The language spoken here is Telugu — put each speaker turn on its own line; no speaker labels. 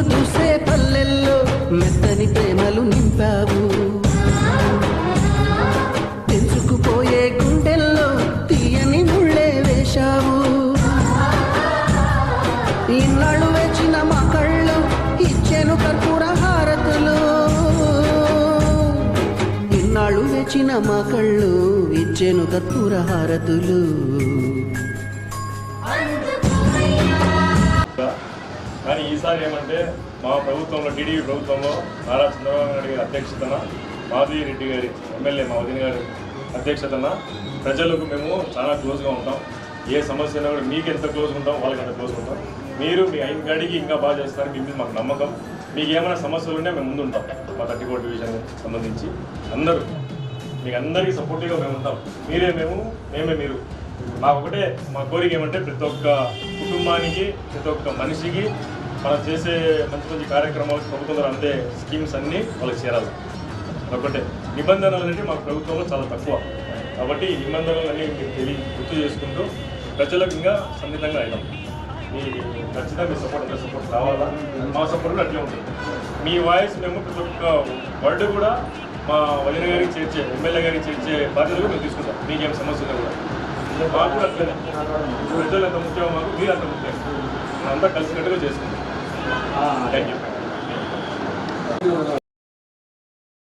నిన్ను చూసే పల్లెల్లో మెత్తని ప్రేమలు నింపావు. తెంచుకుపోయే గుండెల్లో తీయని ముళ్ళే వేశావు. ఇన్నాళ్ళు వేచిన మా కళ్ళు ఇచ్చెను కర్పూర హారతులు. ఇన్నాళ్ళు వేచిన మా కళ్ళు ఇచ్చెను కర్పూర హారతులు.
కానీ ఈసారి ఏమంటే మా ప్రభుత్వంలో టీడీపీ ప్రభుత్వంలో నారా చంద్రబాబు నాయుడు గారి అధ్యక్షతన మాధవి రెడ్డి గారి ఎమ్మెల్యే మా వదిన గారి అధ్యక్షతన ప్రజలకు మేము చాలా క్లోజ్గా ఉంటాం. ఏ సమస్య అయినా కూడా మీకు ఎంత క్లోజ్ ఉంటాం వాళ్ళకి అంత క్లోజ్ ఉంటాం. మీరు మీ అయిన గడికి ఇంకా బాగా చేస్తారు మీ మీద మాకు నమ్మకం. మీకు ఏమైనా సమస్యలు ఉంటే మేము ముందు ఉంటాం. మా థర్టీ ఫోర్ డివిజన్ సంబంధించి అందరూ. మీకు అందరికీ సపోర్టివ్గా మేము ఉంటాం. మీరే మేము మేమే మీరు. మా మా కోరిక ఏమంటే ప్రతి ఒక్క కుటుంబానికి ప్రతి ఒక్క మనిషికి మనం చేసే మంచి మంచి కార్యక్రమాలకు ప్రభుత్వంలో అందే స్కీమ్స్ అన్నీ వాళ్ళకి చేరాలి. ఒకటే నిబంధనలు అనేవి మా ప్రభుత్వంలో చాలా తక్కువ. కాబట్టి ఈ నిబంధనలన్నీ తెలియ గుర్తు చేసుకుంటూ ప్రజలకు ఇంకా సన్నిహితంగా అయినాం. మీ ఖచ్చితంగా మీ సపోర్ట్ అంటే సపోర్ట్ కావాలా? మా సపోర్ట్ కూడా అట్లే ఉంటుంది. మీ వాయిస్ మేము ప్రతి ఒక్క వర్డ్ కూడా మా వదిన గారికి చేర్చే ఎమ్మెల్యే గారికి చేర్చే బాధ్యత కూడా మేము తీసుకుంటాం. మీకేం సమస్య కూడా. మాకు కూడా అట్లనే. ప్రజలు ఎంత ముఖ్యమో మాకు మీరు అంత ముఖ్యం. అంతా కలిసినట్టుగా చేసుకుంటాం. Thank you